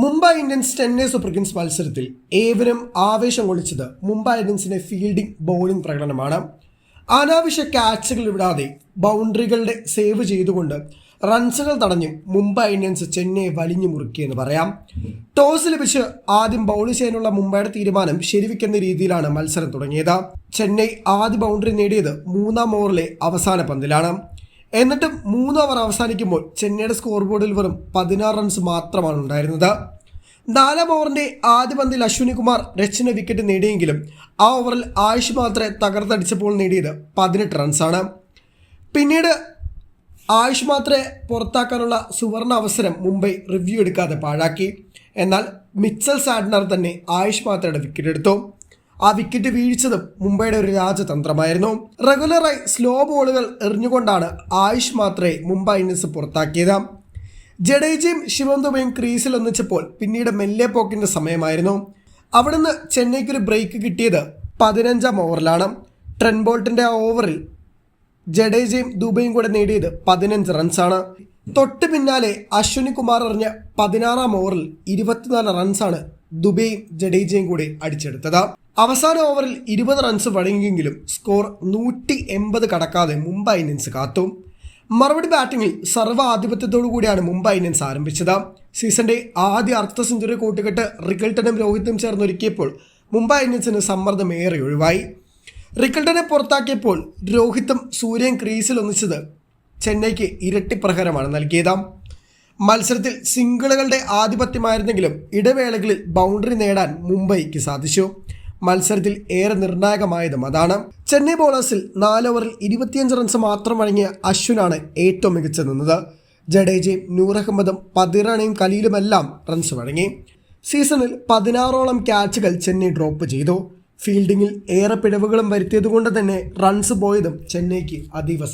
Mumbai Indians Chennai Super Kings മത്സരത്തിൽ ഏവരും ആവേശം കൊള്ളിച്ചത് മുംബൈ ഇന്ത്യൻസിന്റെ ഫീൽഡിംഗ് ബൗളിംഗ് പ്രകടനമാണ്. അനാവശ്യ ക്യാച്ചുകൾ വിടാതെ ബൗണ്ടറികളുടെ സേവ് ചെയ്തുകൊണ്ട് റൺസുകൾ തടഞ്ഞും മുംബൈ ഇന്ത്യൻസ് ചെന്നൈയെ വലിഞ്ഞു മുറുക്കിയെന്ന് പറയാം. ടോസ് ലഭിച്ച് ആദ്യം ബൗൾ ചെയ്യാനുള്ള മുംബൈയുടെ തീരുമാനം ശരിവെക്കുന്ന രീതിയിലാണ് മത്സരം തുടങ്ങിയത്. ചെന്നൈ ആദ്യ ബൗണ്ടറി നേടിയത് മൂന്നാം ഓവറിലെ അവസാന പന്തിലാണ്. എന്നിട്ടും മൂന്ന് ഓവർ അവസാനിക്കുമ്പോൾ ചെന്നൈയുടെ സ്കോർ ബോർഡിൽ വെറും പതിനാറ് റൺസ് മാത്രമാണ് ഉണ്ടായിരുന്നത്. നാലാം ഓവറിന്റെ ആദ്യ പന്തിൽ അശ്വിനി കുമാർ രച്ചിന് വിക്കറ്റ് നേടിയെങ്കിലും ആ ഓവറിൽ ആയുഷ് മാത്രമേ തകർത്തടിച്ചപ്പോൾ നേടിയത് പതിനെട്ട് റൺസാണ് പിന്നീട് ആയുഷ് മാത്രമേ പുറത്താക്കാനുള്ള സുവർണ അവസരം മുംബൈ റിവ്യൂ എടുക്കാതെ പാഴാക്കി. എന്നാൽ മിച്ചൽ സാഡ്നർ തന്നെ ആയുഷ് മാത്രയുടെ വിക്കറ്റ് എടുത്തു. ആ വിക്കറ്റ് വീഴ്ചതും മുംബൈയുടെ ഒരു രാജതന്ത്രമായിരുന്നു. റെഗുലറായി സ്ലോ ബോളുകൾ എറിഞ്ഞുകൊണ്ടാണ് ആയുഷ് മാത്രേ മുംബൈ ഇന്ത്യൻസ് പുറത്താക്കിയത്. ജഡേജയും ശിവം ദുബയും ക്രീസിൽ ഒന്നിച്ചപ്പോൾ പിന്നീട് മെല്ലെ പോക്കിന്റെ സമയമായിരുന്നു. അവിടുന്ന് ചെന്നൈക്ക് ഒരു ബ്രേക്ക് കിട്ടിയത് പതിനഞ്ചാം ഓവറിലാണ് ട്രെൻ ബോൾട്ടിന്റെ ആ ഓവറിൽ ജഡേജയും ദുബൈയും കൂടെ നേടിയത് പതിനഞ്ച് റൺസാണ് തൊട്ട് പിന്നാലെ അശ്വിനി കുമാർ എറിഞ്ഞ പതിനാറാം ഓവറിൽ ഇരുപത്തിനാല് റൺസാണ് ദുബൈയും ജഡേജയും കൂടി അടിച്ചെടുത്തത്. അവസാന ഓവറിൽ ഇരുപത് റൺസ് വഴങ്ങിയെങ്കിലും സ്കോർ നൂറ്റി എൺപത് കടക്കാതെ മുംബൈ ഇന്ത്യൻസ് കാത്തു. മറുപടി ബാറ്റിംഗിൽ സർവ ആധിപത്യത്തോടു കൂടിയാണ് മുംബൈ ഇന്ത്യൻസ് ആരംഭിച്ചത്. സീസണിന്റെ ആദ്യ അർദ്ധ സെഞ്ചുറി കൂട്ടുകെട്ട് റിക്കൽട്ടനും രോഹിത്തും ചേർന്നൊരുക്കിയപ്പോൾ മുംബൈ ഇന്ത്യൻസിന് സമ്മർദ്ദം ഏറെ ഒഴിവായി. റിക്കൽട്ടനെ പുറത്താക്കിയപ്പോൾ രോഹിത്തും സൂര്യൻ ക്രീസിൽ ഒന്നിച്ചത് ചെന്നൈക്ക് ഇരട്ടി പ്രഹരമാണ് നൽകിയത്. മത്സരത്തിൽ സിംഗിളുകളുടെ ആധിപത്യമായിരുന്നെങ്കിലും ഇടവേളകളിൽ ബൗണ്ടറി നേടാൻ മുംബൈക്ക് സാധിച്ചു. മത്സരത്തിൽ ഏറെ നിർണായകമായതും അതാണ്. ചെന്നൈ ബോളേഴ്സിൽ നാല് ഓവറിൽ ഇരുപത്തിയഞ്ച് റൺസ് മാത്രം വഴങ്ങിയ അശ്വിനാണ് ഏറ്റവും മികച്ചു നിന്നത്. ജഡേജയും നൂർ അഹമ്മദും പതിറാണയും കലീലുമെല്ലാം റൺസ് വഴങ്ങി. സീസണിൽ പതിനാറോളം ക്യാച്ചുകൾ ചെന്നൈ ഡ്രോപ്പ് ചെയ്തു. ഫീൽഡിങ്ങിൽ ഏറെ പിഴവുകളും വരുത്തിയതുകൊണ്ട് തന്നെ റൺസ് പോയതും ചെന്നൈക്ക് അതീവ